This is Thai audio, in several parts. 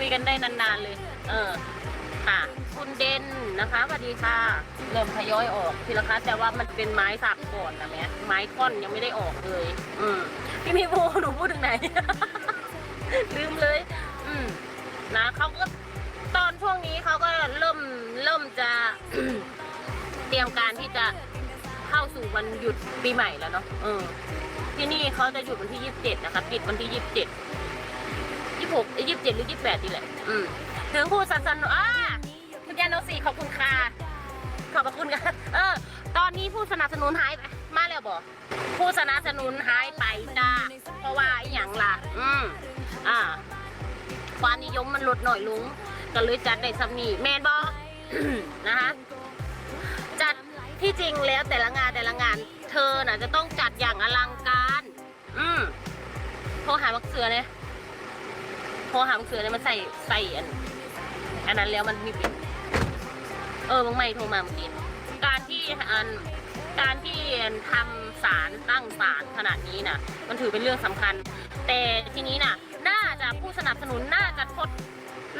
คุยกันได้นานๆเลย เออค่ะ คุณเดนนะคะสวัสดีค่ะ เริ่มทยอยออกทีละคะแต่ว่ามันเป็นไม้สักก่อนนะแม่ไม้ท่อนยังไม่ได้ออกเลย อืมพี่มีโบหนูพูดถึงไหน ลืมเลย อืมนะเขาก็ตอนช่วงนี้เขาก็เริ่มเริ่มจะเตรียมการที่จะเข้าสู่วันหยุดปีใหม่แล้วเนาะเออที่นี่เขาจะหยุดวันที่ยี่สิบเจ็ดนะคะ ปิดวันที่ยี่สิบเจ็ด หกยี่สิบเจ็ดหรือยี่สิบแปดนี่แหละ อืมถึงผู้สนับสนุนอ่าคุณยาโนสีขอบคุณค่ะ ขอบพระคุณค่ะ เออ ตอนนี้ผู้สนับสนุนหายไปมาแล้วบอกผู้สนับสนุนหายไปจ้า เพราะว่าอหย่างล่ะ อืมอ่า ความนิยมมันลดหน่อยลุง ก็เลยจัดได้สำนีแมนบอนะคะจัดที่จริงแล้วแต่ละงานแต่ละงาน เธอน่ะจะต้องจัดอย่างอลังการ อืมโทรหามักเสือเนี่ย พอหามักเสือเนี่ยมันใส่ใส่อันอันนั้นแล้วมันมีปิดเออบังไม่โทรมาเมื่อกี้การที่อันการที่ทำสารตั้งสารขนาดนี้น่ะมันถือเป็นเรื่องสำคัญ แต่ทีนี้น่ะน่าจะผู้สนับสนุนน่าจะทด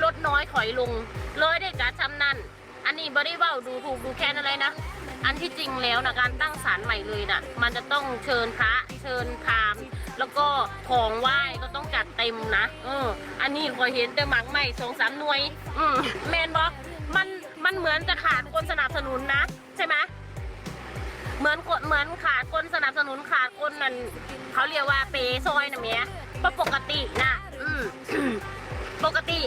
ลดน้อยถอยลงเลยได้การชำนั่น อันนี้บริว่าดูถูกดูแค้นอะไรนะ อันที่จริงแล้วนะการตั้งศาลใหม่เลยน่ะ มันจะต้องเชิญพระเชิญพราหมณ์แล้วก็ของไหว้ก็ต้องจัดเต็มนะเอออันนี้คอยเห็นแต่หมักใหม่สองสามหน่วย อืมแมนบอกมันมันเหมือนจะขาดคนสนับสนุนนะ ใช่ไหมเหมือนคนเหมือนขาดคนสนับสนุนขาดคนนั่นเขาเรียกว่าเปย์ซอยนะเมียเพราะปกตินะอืมปกติ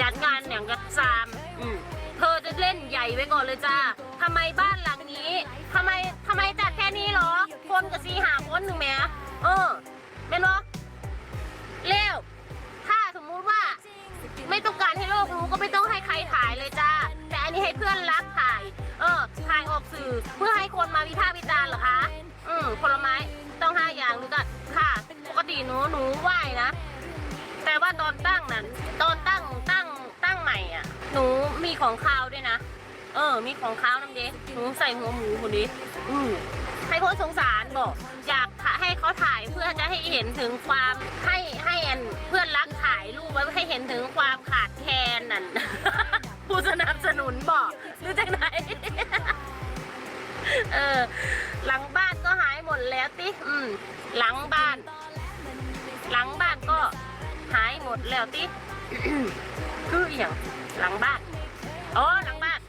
จัดงานอย่างกับซามอืม เธอจะเล่นใหญ่ไว้ก่อนเลยจ้าทำไมบ้านหลังนี้ทำไมทำไมจัดแค่นี้เหรอ คนกับซีหาคนหนึ่งแหม่เออเป็นวะเร็วถ้าสมมุติว่า ไม่ต้องการให้โลกรู้ก็ไม่ต้องให้ใครถ่ายเลยจ้า แต่อันนี้ให้เพื่อนรักถ่าย เออ ถ่ายออกสื่อเพื่อให้คนมาวิพากษ์วิจารณ์เหรอคะ อืมผลไม้ต้องห้าอย่างหรือก็ค่ะปกติหนูหนูไหว้นะ แต่ว่าตอนตั้งนั้นตอนตั้งตั้งตั้งใหม่อะ หนู ของข้าวด้วยนะ เออ มีของข้าวน้ำเด็หนูใส่หัวหมูคนนี้อืมให้คนสงสารบอก อยากให้เขาถ่ายเพื่อจะให้เห็นถึงความให้ให้อันเพื่อนรักถ่ายรูปไว้ให้เห็นถึงความขาดแคลนนั่น ผู้สนับสนุนบอกรือจากไหน เออ หลังบ้านก็หายหมดแล้วติอืม หลังบ้าน หลังบ้านก็หายหมดแล้วติคืออย่างหลังบ้าน อ๋อหลังบ้าน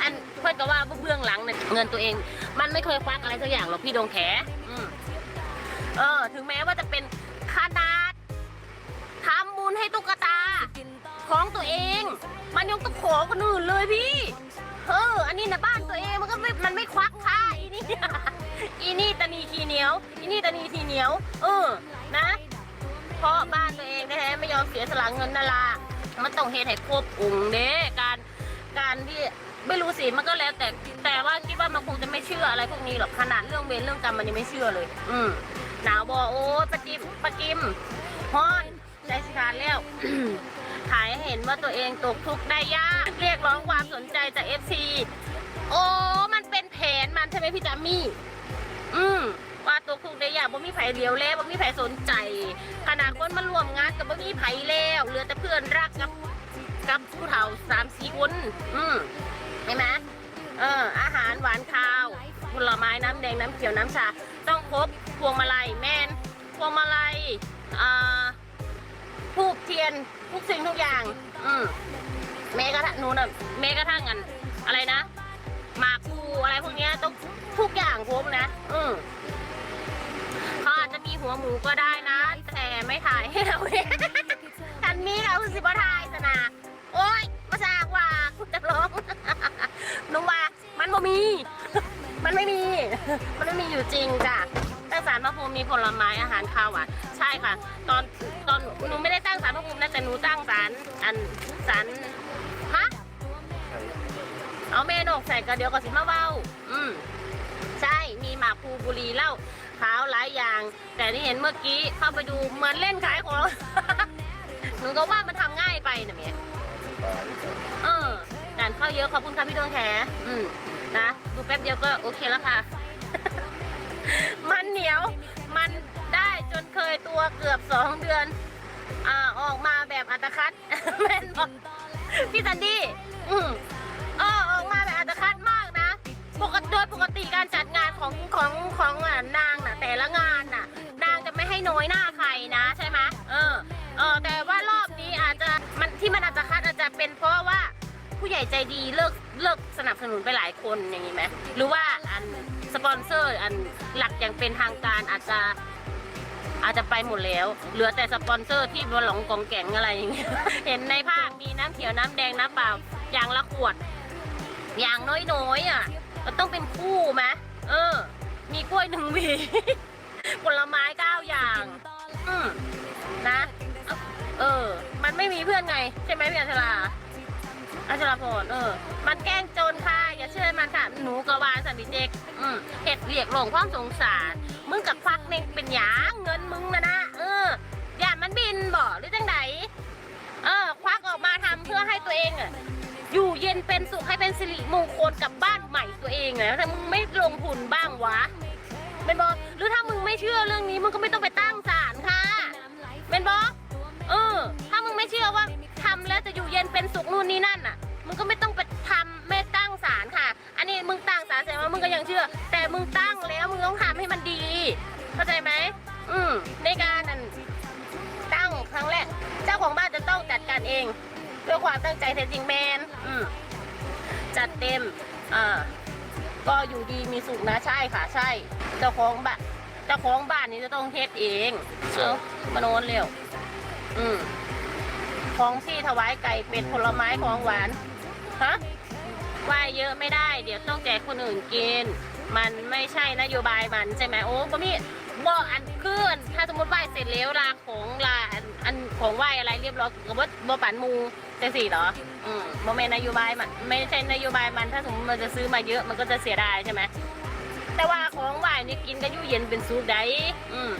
อันเพื่อนก็ว่าเบื้องหลังเนี่ยเงินตัวเอง มันไม่เคยควักอะไรสักอย่างหรอกพี่ดงแขอืมเออ ถึงแม้ว่าจะเป็นขนาดทำบุญให้ตุ๊กตา ของตัวเอง มันยังต้องขอคนอื่นเลยพี่เอออันนี้นะบ้านตัวเองมันก็ไม่มันไม่ควักค่าอีนี่อีนี่ตะนีขี้เหนียว อีนี่ตะนีขี้เหนียว เออนะ เพราะบ้านตัวเองแท้ๆไม่ยอมเสียสละเงินนาลา มันต้องเฮ็ดให้ครบองค์เด้การการที่ไม่รู้สิมันก็แล้วแต่แต่ว่าคิดว่ามันคงจะไม่เชื่ออะไรพวกนี้หรอกขนาดเรื่องเวรเรื่องกรรมมันยังไม่เชื่อเลย อืมหนาวบอโอ้ปะกิมปะกิมฮอนใจสิขาดแล้วถ่ายเห็นว่าตัวเองตกทุกข์ได้ยากเรียกร้องความสนใจจากเอฟซีโอ้มันเป็นแผนมันใช่ไหมพี่จามี่อืม ว่าตกทุกได้ยากบ่มีไผเดียวแล้วบ่มีไผสนใจขนาดคนมารวมงานกับบ่มีไผแล้วเหลือแต่เพื่อนรักกับกับผู้เฒ่าสามสี่คนอืมเห็นไหมเอออาหารหวานข้าวผลไม้น้ำแดงน้ำเขียวน้ำชา ต้องครบพวงมาลัยแมนพวงมาลัยอ่าทูบเทียนทุกสิ่งทุกอย่าง อืมแม้กระทั่งนู้นนะแม้กระทั่งอัน อะไรนะหมากูอะไรพวกเนี้ยต้องทุกอย่างครบนะ อืม หัวหมูก็ได้นะ แต่ไม่ถ่ายให้เราเองทันนี้เราสิบทายสนาโอ้ยมาสากว่าคุณจะร้องนุ่มว่ามันบ่มี มันไม่มี มันไม่มีอยู่จริงจ้ะตั้งสารพระภูมิมีผลไม้อาหารข้าวหวานใช่ค่ะ ตอนตอนหนูไม่ได้ตั้งสารพระภูมินะแต่หนูตั้งสารอันสารฮะเอาเมนกใส่กระเดียวกับสิมาเว้า อืม ใช่มีหมากภูบุรีเหล้าขาวหลายอย่าง แต่ที่เห็นเมื่อกี้เข้าไปดูเหมือนเล่นขายของ หนูก็ว่ามันทำง่ายไปนะเมียเออการเข้าเยอะขอบคุณค่ะพี่ดวงแขอืมนะดูแป๊บเดียวก็โอเคแล้วค่ะ มันเหนียวมันได้จนเคยตัวเกือบสองเดือน อ่าออกมาแบบอัตคัดแม่นบอกพี่ซันดี้อืม น้าใครนะใช่ไหมเออเออแต่ว่ารอบนี้อาจจะมันที่มันอาจจะคัดอาจจะเป็นเพราะว่าผู้ใหญ่ใจดีเลิกเลิกสนับสนุนไปหลายคนอย่างนี้ไหมหรือว่าอันสปอนเซอร์อันหลักอย่างเป็นทางการอาจจะอาจจะไปหมดแล้ว เหลือแต่สปอนเซอร์ที่บนหลงกองแก่งอะไรอย่างเงี้ย เห็นในภาพมีน้ำเขียวน้ำแดงน้ำเปล่า อย่างละขวด อย่างน้อยๆอะ มันต้องเป็นคู่ไหมเออ มีกล้วยหนึ่งหวีผลไม้ เพื่อนไงใช่ไหมพี่อัญชลาอัญชลาพรเออ มันแกล้งโจรค่ะอย่าเชื่อมันค่ะหนูกวานสันติเจกอืมเห็ดเรียกหลงความสงสาร มึงกับควักเน่งเป็นหยาเงินมึงนะนะเอออย่ามันบินบ่หรือจังไดเออ ควักออกมาทำเพื่อให้ตัวเองอะอยู่เย็นเป็นสุขให้เป็นสิริมงคลกับบ้านใหม่ตัวเองนะแต่มึงไม่ลงทุนบ้างวะเป็นบอหรือถ้ามึงไม่เชื่อเรื่องนี้มึงก็ไม่ต้องไปตั้งศาลค่ะเป็นบอ ออถ้ามึงไม่เชื่อว่าทำแล้วจะอยู่เย็นเป็นสุขนู่นนี่นั่นอะ มึงก็ไม่ต้องไปทำไม่ตั้งศาลค่ะ อันนี้มึงตั้งศาลแสดงว่ามึงก็ยังเชื่อ แต่มึงตั้งแล้วมึงต้องทำให้มันดี เข้าใจไหม อืม ในการอันตั้งครั้งแรก เจ้าของบ้านจะต้องจัดการเองด้วยความตั้งใจแท้จริงแมนอืม จัดเต็ม อ่า ก็อยู่ดีมีสุขนะใช่ค่ะ ใช่ เจ้าของบ้านเจ้าของบ้านนี้จะต้องเทศเอง ใช่ เอ้ามาโนนเร็ว อืมของที่ถวายไก่เป็ดผลไม้ของหวานฮะไหวเยอะไม่ได้ เดี๋ยวต้องแจกคนอื่นกิน มันไม่ใช่นโยบายมันใช่ไหมโอ้ก็มีบอกอันคืนถ้าสมมติไหว้เสร็จแล้วลาของลาอันอันของไหว้อะไรเรียบร้อยก็บ่บ่ปันมูจะสี่เหรอ อืมโมเมนนโยบายมันไม่ใช่นโยบายมันถ้าสมมติมันจะซื้อมาเยอะมันก็จะเสียดายใช่ไหมแต่ว่าของไหว้นี่กินกันอยู่เย็นเป็นสุขได้อืม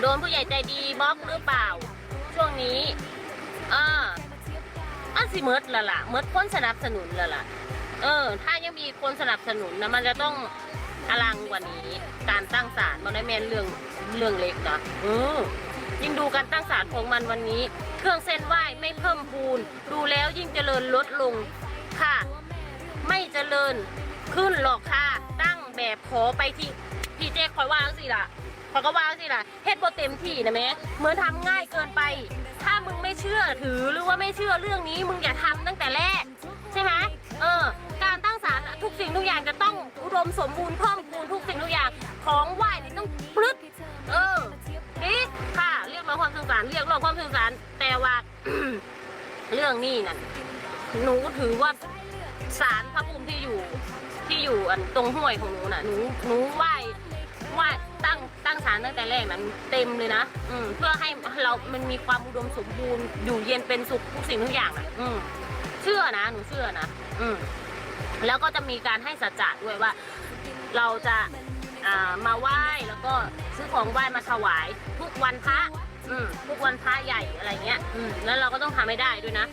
โดนผู้ใหญ่ใจดีบล็อกหรือเปล่า ช่วงนี้อ่าอันสิเมิดละล่ะเมิดคนสนับสนุนละล่ะ เออ ถ้ายังมีคนสนับสนุนนะมันจะต้องอลังกว่านี้ การตั้งศาลมันได้แมนเรื่องเรื่องเล็กนะอือยิ่งดูการตั้งศาลของมันวันนี้ เครื่องเส้นไหว้ไม่เพิ่มพูน ดูแล้วยิ่งเจริญลดลงค่ะ ไม่เจริญขึ้นหรอกค่ะ ตั้งแบบขอไปที่พี่เจ๊คอยว่าสิล่ะ คอยก็ว่าสิล่ะเฮ็ดโบเต็มที่นะแม่เหมือนทำง่ายเกินไป ถ้ามึงไม่เชื่อถือหรือว่าไม่เชื่อเรื่องนี้ มึงอย่าทำตั้งแต่แรก ใช่ไหมเออ การตั้งศาลทุกสิ่งทุกอย่างจะต้องอุดมสมบูรณ์เพิ่มพูนทุกสิ่งทุกอย่างของไหว้นี่ต้องปลึดเออนี่ค่ะ เรียกร้องความสงสารเรียกร้องความสงสารแต่ว่า เรื่องนี้นั่นหนูถือว่าศาลพระภูมิที่อยู่ที่อยู่อันตรงห้วยของหนูน่ะหนูหนูไหว้ไหว้ ตั้งตั้งศาลตั้งแต่แรกนั้นเต็มเลยนะอืมเพื่อให้เรา มันมีความอุดมสมบูรณ์อยู่เย็นเป็นสุขทุกสิ่งทุกอย่างอะอืมเชื่อนะหนูเชื่อนะอืมแล้วก็จะมีการให้สัจจะด้วยว่า เราจะอ่ามาไหว้แล้วก็ซื้อของไหว้มาถวายทุกวันพระอืมทุกวันพระใหญ่อะไรเงี้ยอืมแล้วเราก็ต้องทำให้ได้ด้วยนะ